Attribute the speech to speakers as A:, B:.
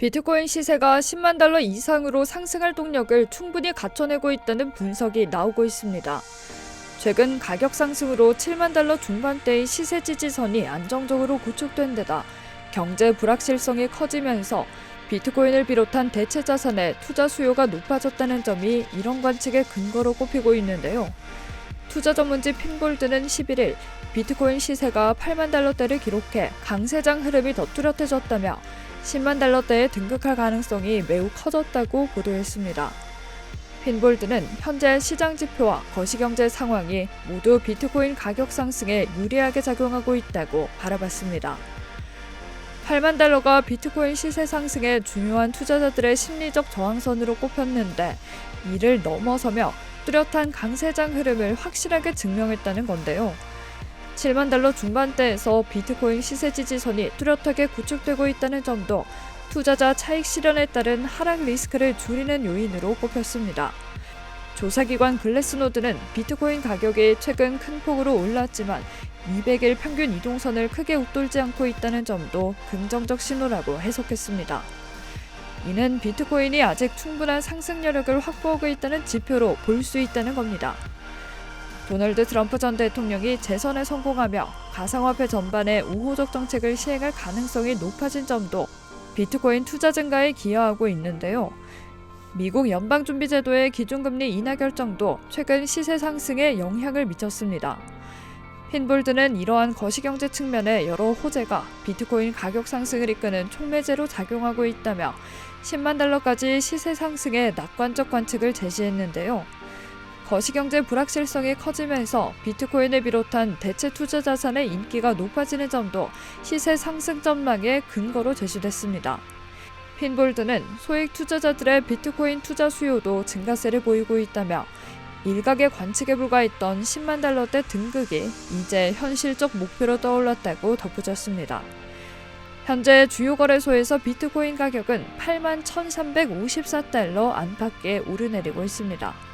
A: 비트코인 시세가 10만 달러 이상으로 상승할 동력을 충분히 갖춰내고 있다는 분석이 나오고 있습니다. 최근 가격 상승으로 7만 달러 중반대의 시세 지지선이 안정적으로 구축된 데다 경제 불확실성이 커지면서 비트코인을 비롯한 대체 자산의 투자 수요가 높아졌다는 점이 이런 관측의 근거로 꼽히고 있는데요. 투자 전문지 핀볼드는 11일 비트코인 시세가 8만 달러대를 기록해 강세장 흐름이 더 뚜렷해졌다며 10만 달러대에 등극할 가능성이 매우 커졌다고 보도했습니다. 핀볼드는 현재 시장 지표와 거시경제 상황이 모두 비트코인 가격 상승에 유리하게 작용하고 있다고 바라봤습니다. 8만 달러가 비트코인 시세 상승의 중요한 투자자들의 심리적 저항선으로 꼽혔는데 이를 넘어서며 뚜렷한 강세장 흐름을 확실하게 증명했다는 건데요. 7만 달러 중반대에서 비트코인 시세 지지선이 뚜렷하게 구축되고 있다는 점도 투자자 차익 실현에 따른 하락 리스크를 줄이는 요인으로 꼽혔습니다. 조사기관 글래스노드는 비트코인 가격이 최근 큰 폭으로 올랐지만 200일 평균 이동선을 크게 웃돌지 않고 있다는 점도 긍정적 신호라고 해석했습니다. 이는 비트코인이 아직 충분한 상승 여력을 확보하고 있다는 지표로 볼 수 있다는 겁니다. 도널드 트럼프 전 대통령이 재선에 성공하며 가상화폐 전반의 우호적 정책을 시행할 가능성이 높아진 점도 비트코인 투자 증가에 기여하고 있는데요. 미국 연방준비제도의 기준금리 인하 결정도 최근 시세 상승에 영향을 미쳤습니다. 핀볼드는 이러한 거시경제 측면의 여러 호재가 비트코인 가격 상승을 이끄는 촉매제로 작용하고 있다며 10만 달러까지 시세 상승의 낙관적 관측을 제시했는데요. 거시경제 불확실성이 커지면서 비트코인을 비롯한 대체 투자 자산의 인기가 높아지는 점도 시세 상승 전망의 근거로 제시됐습니다. 핀볼드는 소액 투자자들의 비트코인 투자 수요도 증가세를 보이고 있다며 일각의 관측에 불과했던 10만 달러대 등극이 이제 현실적 목표로 떠올랐다고 덧붙였습니다. 현재 주요 거래소에서 비트코인 가격은 8만 1,354달러 안팎에 오르내리고 있습니다.